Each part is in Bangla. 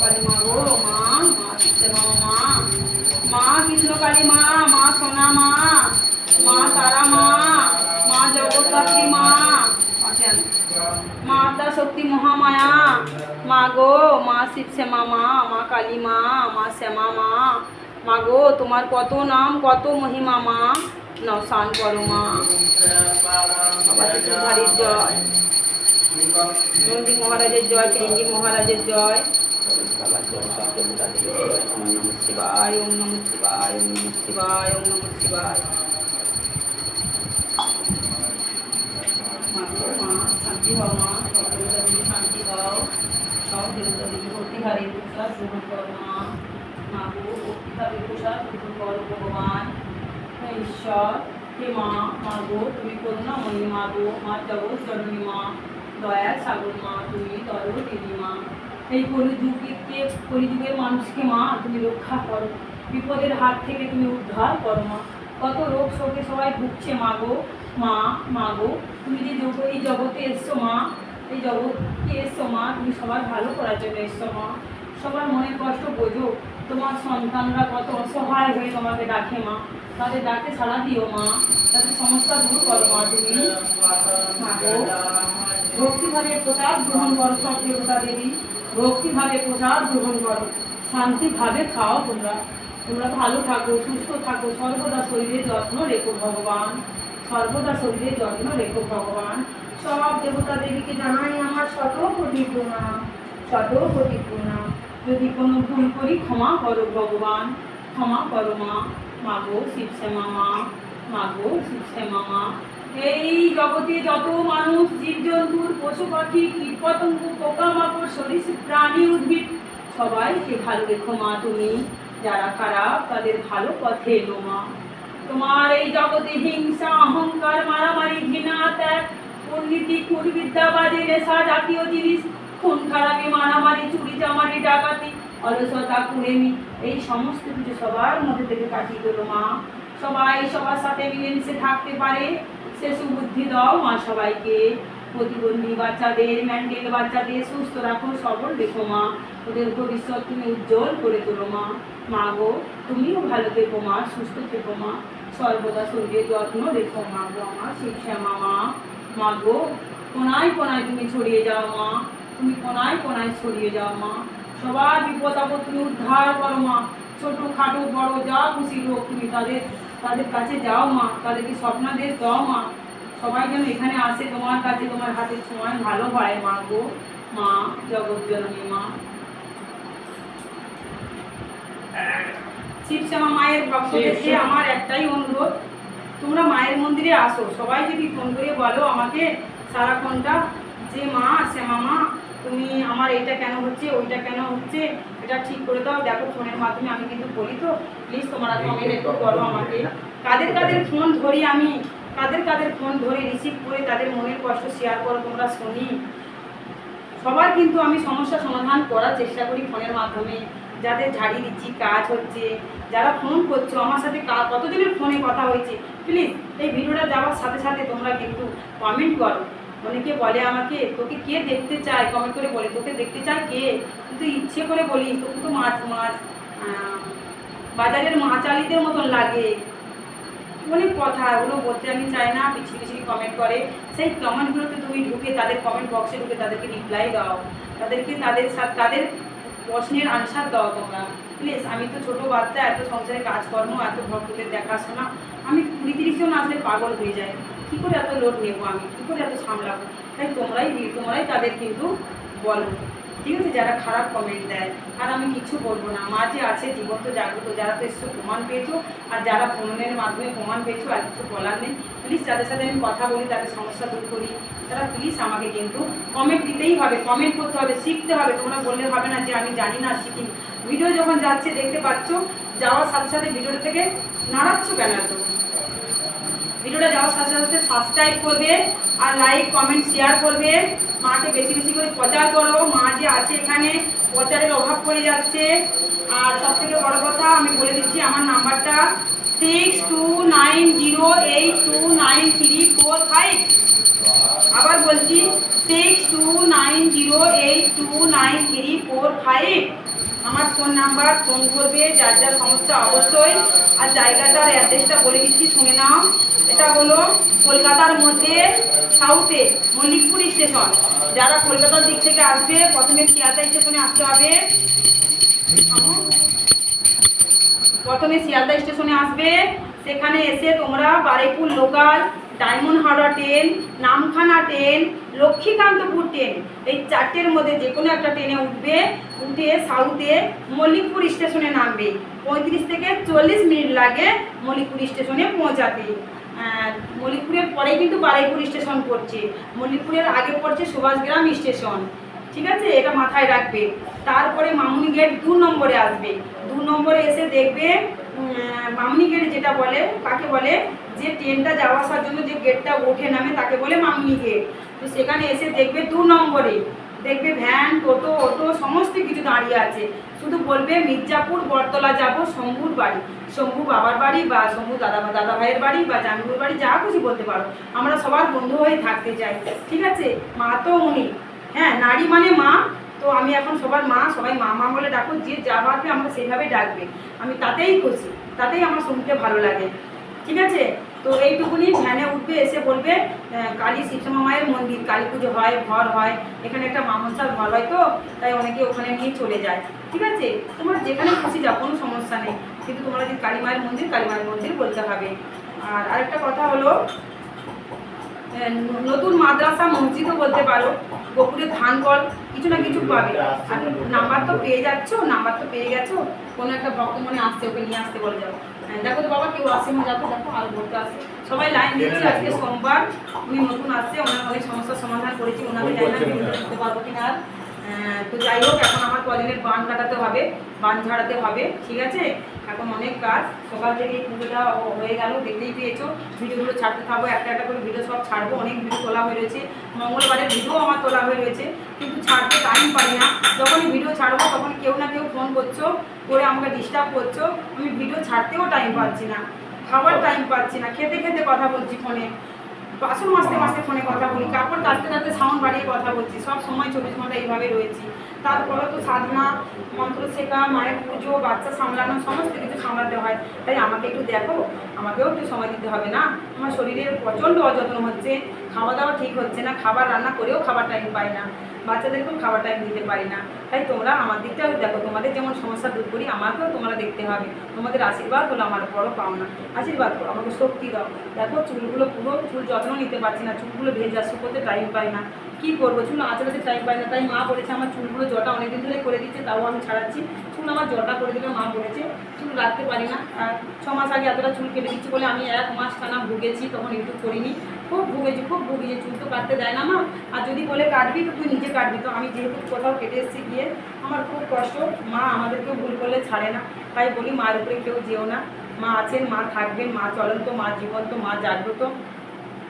কালী মা গো মা মা চিত্তে মা মা মা কৃষ্ণ কালী মা মা সোনা মা মা তারা মা মা জগদ্ধাত্রী মা আছেন মা আদ্যা শক্তি মহামায়া মা গো মা শিব শ্যামা মা মা কালী মা মা শ্যামা মা মা গো তোমার কত নাম কত মহিমা মা নসান করো মা বাবা ত্রিপুরধারীর জয় নন্দী মহারাজের জয় পিরিঙ্গি মহারাজের জয়। বাবার জয় সব দেবতাদের জয় ওম নমঃ শিবায় ওম নমঃ শিবায় ওম নমঃ শিবায় ওম নমঃ শিবায়। মা গো মা শান্তি হও মা সব দেবতাদের শান্তি হও সব দেবতাদের ভক্তিহারী প্রসাদ গ্রহণ করো মা মা গো ভক্তিহারী প্রসাদ গ্রহণ করো ভগবান হে ঈশ্বর হে মা মা গো তুমি করুণাময়ী মা গো মা জগৎ জননী মা। দয়ার সাগর মা, তুমি দরো দেবী মা। এই কলিযুগকে কলিযুগের মানুষকে মা, তুমি রক্ষা করো। বিপদের হাত থেকে তুমি উদ্ধার করো মা। কত রোগ শোকে সবাই ভুগছে মা গো, মা মা গো। তুমি যে জগ এই জগতে এসছো মা, এই জগৎকে এসছো মা, তুমি সবার ভালো করার জন্য এসছো মা। সবার মনের কষ্ট বোঝো। তোমার সন্তানরা কত অসহায় হয়ে তোমাকে ডাকে মা। তাদের ডাকে সাড়া দিও মা। তাদের সমস্যা দূর করো মা তুমি। মা গো। ভক্তিভাবে প্রসাদ গ্রহণ করো সব দেবতা দেবী। ভক্তিভাবে প্রসাদ গ্রহণ করো, শান্তিভাবে খাও তোমরা। তোমরা ভালো থাকো, সুস্থ থাকো, সর্বদা শরীরের যত্ন রেখো ভগবান। সর্বদা শরীরের যত্ন রেখো ভগবান। সব দেবতা দেবীকে জানাই আমার শত কোটি প্রণাম শত কোটি প্রণাম। যদি কোনো ভুল করি ক্ষমা করো ভগবান, ক্ষমা করো মা। মাগো শিবশ্যামা মা, মাগো শিবশ্যামা মা। এই জগতে যত মানুষ জীবজন্তুর পশু পাখি কীটপতঙ্গ, পোকামাকড় সরীসৃপ প্রাণী উদ্ভিদ, সবাইকে ভালো রেখো মা তুমি। যারা খারাপ, তাদের ভালো পথে এলো মা। তোমার এই জগতে হিংসা, অহংকার, মারামারি, ঘৃণা, ত্যাগ, দুর্নীতি কুর্বিদ্যা বাজে নেশা, জাতীয় জিনিস, খুন, খারাপি, মারামারি, চুরি, চামারি, ডাকাতি, অলসতা, কুড়েমি, এই সমস্ত কিছু সবার মধ্যে থেকে কাটিয়ে দিল মা। সবাই সবার সাথে মিলেমিশে থাকতে পারে। সে সুবুদ্ধি দাও মা সবাইকে। প্রতিবন্ধী বাচ্চাদের ম্যান্ডেল বাচ্চাদের সুস্থ রাখো, সবল রেখো মা। ওদের ভবিষ্যৎ তুমি উজ্জ্বল করে তোলো মা। মা গো, তুমিও ভালো থেকো মা, সুস্থ থেকো মা। সর্বদা শরীরের যত্ন রেখো মা গো আমার শিবশ্যামা মা। মা গো, কোনায় কোনায় তুমি ছড়িয়ে যাও মা। তুমি কোনায় কোনায় ছড়িয়ে যাও মা। সবার বিপদ আপদ তুমি উদ্ধার করো মা। ছোটো খাটো বড় যা খুশি হোক তুমি তাদের তাদের কাছে যাও মা তাদেরকে স্বপ্নাদেশ দাও মা। সবাই যেন এখানে আসে তোমার কাছে তোমার হাতের সময় ভালো পায় মা গো মা জগৎ জননী মা শিবশ্যামা মায়ের ভক্তদেরকে আমার একটাই অনুরোধ তোমরা মায়ের মন্দিরে আসো। সবাই যদি ফোন করে বলো আমাকে সারাক্ষণটা যে মা শ্যামা মা তুমি আমার এইটা কেন হচ্ছে ওইটা কেন হচ্ছে এটা ঠিক করে দাও। দেখো ফোনের মাধ্যমে আমি কিন্তু বলি তো প্লিজ তোমরা কমেন্ট একটু করো আমাকে। কাদের কাদের ফোন ধরি আমি? কাদের কাদের ফোন ধরে রিসিভ করে তাদের মনের কষ্ট শেয়ার করো তোমরা শুনি। সবার কিন্তু আমি সমস্যা সমাধান করার চেষ্টা করি ফোনের মাধ্যমে। যাদের ঝাড়ি দিচ্ছি কাজ হচ্ছে যারা ফোন করছ আমার সাথে কতদিনের ফোনে কথা হয়েছে? প্লিজ এই ভিডিওটা যাওয়ার সাথে সাথে তোমরা কিন্তু কমেন্ট করো। অনেকে বলে আমাকে, তোকে কে দেখতে চায়? কমেন্ট করে বলে, তোকে দেখতে চায় কে? তুই ইচ্ছে করে বলিস, তোকে তো মাছ মাছ বাজারের মাচালিদের মতন লাগে। অনেক কথা, ওগুলো বলতে আমি চাই না পিছিয়ে পিছিয়ে কমেন্ট করে। সেই কমেন্টগুলোতে তুমি ঢুকে, তাদের কমেন্ট বক্সে ঢুকে তাদেরকে রিপ্লাই দাও। তাদেরকে, তাদের সাথে তাদের প্রশ্নের আনসার দাও তোমরা। প্লিজ আমি তো ছোটো বাচ্চা, এত সংসারে কাজকর্ম, এত ভক্তদের দেখাশোনা। আমি কুড়ি তিরিশ জন আসলে পাগল হয়ে যায় কী করে এত লোড নেব আমি? কী করে এত সামলাবো? তাই তোমরাই তোমরাই তাদের কিন্তু বলো। ঠিক আছে যারা খারাপ কমেন্ট দেয়, আর আমি কিছু বলব না। মা যে আছে জীবন্ত জাগ্রত, যারা তো এসছো, প্রমাণ পেয়েছ, আর যারা ফোনের মাধ্যমে প্রমাণ পেয়েছ, আর কিছু বলার নেই প্লিজ যাদের সাথে আমি কথা বলি, তাদের সমস্যা দূর করি। তারা প্লিজ আমাকে কিন্তু কমেন্ট দিতেই হবে কমেন্ট করতে হবে, শিখতে হবে। তোমরা বললে হবে না যে আমি জানি না শিখি ভিডিও যখন যাচ্ছে, দেখতে পাচ্ছ, যাওয়ার সাথে সাথে ভিডিওটা থেকে নাড়াচ্ছ কেন এত? ভিডিওটা যাওয়ার সাথে সাথে সাবস্ক্রাইব করবে, আর লাইক কমেন্ট শেয়ার করবে। মাকে বেশি বেশি করে প্রচার করো। মা যে আছে এখানে, প্রচারের অভাব পড়ে যাচ্ছে। আর সব থেকে বড় কথা, আমি বলে দিচ্ছি আমার নাম্বারটা six two nine zero eight two nine three four five আবার বলছি six two nine zero eight two nine three four five আমার ফোন নাম্বার ফোন করবে, যার যার সমস্যা অবশ্যই। আর জায়গাটার অ্যাড্রেসটা বলে দিচ্ছি, শুনে নাও। এটা হলো কলকাতার মধ্যে সাউথে মল্লিকপুর স্টেশন যারা কলকাতার দিক থেকে আসবে, প্রথমে শিয়ালদা স্টেশনে আসতে হবে। প্রথমে শিয়ালদা স্টেশনে আসবে। সেখানে এসে তোমরা Baruipur local diamond Howrah train, Namkhana train, Lakshmikantapur train. এই চারটের মধ্যে যে কোনো একটা ট্রেনে উঠবে, উঠে সাউথে মল্লিকপুর স্টেশনে নামবে। পঁয়ত্রিশ থেকে চল্লিশ মিনিট লাগে মল্লিকপুর স্টেশনে পৌঁছাতে। মল্লিকপুরের পরে কিন্তু বারুইপুর স্টেশন পড়ছে। মল্লিকপুরের আগে পড়ছে সুভাষগ্রাম স্টেশন। ঠিক আছে? এটা মাথায় রাখবে। তারপরে মামুনি গেট দু নম্বরে আসবে। দু নম্বরে এসে দেখবে মামুনি যেটা বলে, কাকে বলে? যে ট্রেনটা যাওয়া আসার জন্য যে গেটটা ওঠে নামে তাকে বলে মামুনি তো সেখানে এসে দেখবে দু নম্বরে, দেখবে ভ্যান টোটো, অটো, সমস্ত কিছু দাঁড়িয়ে আছে। শুধু বলবে, মির্জাপুর বরতলা যাব, শম্ভুর বাড়ি। শম্ভু বাবার বাড়ি বা শম্ভু দাদা দাদা ভাইয়ের বাড়ি বা জানুর বাড়ি, যা খুশি বলতে পারো। আমরা সবার বন্ধু হয়ে থাকতে চাই, ঠিক আছে? মা তো উনি। হ্যাঁ নারী মানে মা তো আমি এখন সবার মা, সবাই মা মা বলে ডাকো, যে যা ভাববে আমাকে সেইভাবেই ডাকবে। আমি তাতেই খুশি, তাতেই আমার শুনতে ভালো লাগে। ঠিক আছে? তো এইটুকুনি ভ্যানে উঠবে, এসে বলবে কালী শিবসমা মায়ের মন্দির, কালী পুজো হয়, ঘর হয়, এখানে একটা মামসার ঘর হয় তো, তাই অনেকে ওখানে নিয়ে চলে যায়। ঠিক আছে? তোমরা যেখানে খুশি যাও, কোনো সমস্যা নেই। কিন্তু তোমরা যদি কালী মায়ের মন্দির, কালী মায়ের মন্দির বলতে হবে। আর আরেকটা কথা হলো নতুন মাদ্রাসা মসজিদও বলতে পারো। গোপুরের ধান কল কিছু না কিছু পাবে। আর নাম্বার তো পেয়ে যাচ্ছ নাম্বার তো পেয়ে গেছো কোনো একটা ভক্ত মনে আসছে ওকে নিয়ে আসতে বলে হ্যাঁ, দেখো তো বাবা কেউ আসে না যাব দেখো আর বলতে আসে। সবাই লাইন দিচ্ছে আজকে সোমবার উনি নতুন আসছে ওনার অনেক সমস্যার সমাধান করেছি ওনাকে জানি করতে পারব কিনা আর তো যাই হোক, এখন আমার কদিনের বান কাটাতে হবে বান ঝাড়াতে হবে, ঠিক আছে? এখন অনেক কাজ, সকাল থেকে পুজোটা হয়ে গেল, দেখতেই পেয়েছ। ভিডিওগুলো ছাড়তে থাকব, একটা একটা করে ভিডিও সব ছাড়বো, অনেক ভিডিও তোলা হয়ে রয়েছে। মঙ্গলবারের ভিডিও আমার তোলা হয়ে রয়েছে, কিন্তু ছাড়তে টাইম পাই না। যখনই ভিডিও ছাড়বো, তখন কেউ না কেউ ফোন করছ, করে আমাকে ডিস্টার্ব করছ। আমি ভিডিও ছাড়তেও টাইম পাচ্ছি না খাবার টাইম পাচ্ছি না, খেতে খেতে কথা বলছি ফোনে বাসন মাসতে মাজতে ফোনে কথা বলি কাপড় কাচতে কাচতে সাউন্ড বাড়িয়ে কথা বলছি, সব সময় চব্বিশ ঘণ্টা এইভাবে রয়েছি। তারপরে তো সাধনা, মন্ত্র শেখা, মায়ের পুজো, বাচ্চা সামলানো, সমস্ত কিছু সামলাতে হয়। তাই আমাকে একটু দেখো, আমাকেও একটু সময় দিতে হবে না? আমার শরীরের প্রচণ্ড অযত্ন হচ্ছে, খাওয়া দাওয়া ঠিক হচ্ছে না, খাবার রান্না করেও খাবার টাইম পাই না। বাচ্চাদেরকেও খাবার টাইম দিতে পারি না। তাই তোমরা আমার দিকটাও দেখো, তোমাদের যেমন সমস্যা দূর করি, আমাকেও তোমরা দেখতে হবে। তোমাদের আশীর্বাদ হলো আমার বড় পাওনা। আশীর্বাদ করো, আমাকে শক্তি দাও। দেখো, চুলগুলো পুরো, চুল যত্ন নিতে পারছি না। চুলগুলো ভেজা, শুকোতে টাইম পাই না। কী করব? চুল আঁচড়াতে টাইম পাই না। তাই মা বলেছে, আমার চুলগুলো জটা অনেকদিন ধরে করে দিচ্ছে, তাও আমি ছাড়াচ্ছি। চুল আমার জটা করে দিলে, মা বলেছে, চুল রাখতে পারি না। আর ছ মাস আগে এতটা চুল কেটে দিচ্ছি বলে আমি এক মাস টানা ভুগেছি, তখন ইউটিউব করিনি। খুব ভুগেছি খুব ভুগেছি, চুল তো কাটতে দেয় না মা। আর যদি বলে কাটবি তো তুই নিজে কাটবি। তো আমি যেহেতু কোথাও কেটে এসেছি গিয়ে, আমার খুব কষ্ট। মা আমাদেরকে ভুল করলে ছাড়ে না। তাই বলি মার উপরে কেউ যেও না। মা আছেন, মা থাকবেন, মা চলন্ত, মা জীবন্ত, মা জাগ্রত।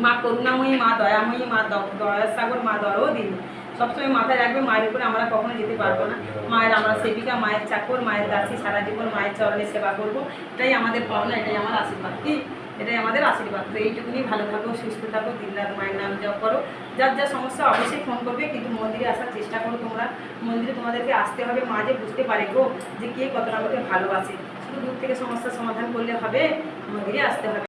মা করুণাময়ী, মা দয়াময়ী, মা দ- দয়ার সাগর মা দরদিন। সবসময় মাথায় রাখবে, মায়ের উপরে আমরা কখনো যেতে পারব না। মায়ের আমরা সেবিকা, মায়ের চাকর, মায়ের দাসী, সারা জীবন মায়ের চরণে সেবা করব। এটাই আমাদের পাওনা, এটাই আমার আশীর্বাদ। কি? এটাই আমাদের আশীর্বাদ। তো এইটুকুনি, ভালো থাকো, সুস্থ থাকো, দিন রাত মায়ের নাম জপ করো। যার যা সমস্যা, অবশ্যই ফোন করবে, কিন্তু মন্দিরে আসার চেষ্টা করো তোমরা। মন্দিরে তোমাদেরকে আসতে হবে, মা যে বুঝতে পারে গো যে কে কতটা আমাকে ভালোবাসে। শুধু দূর থেকে সমস্যার সমাধান করলে হবে, মন্দিরে আসতে হবে।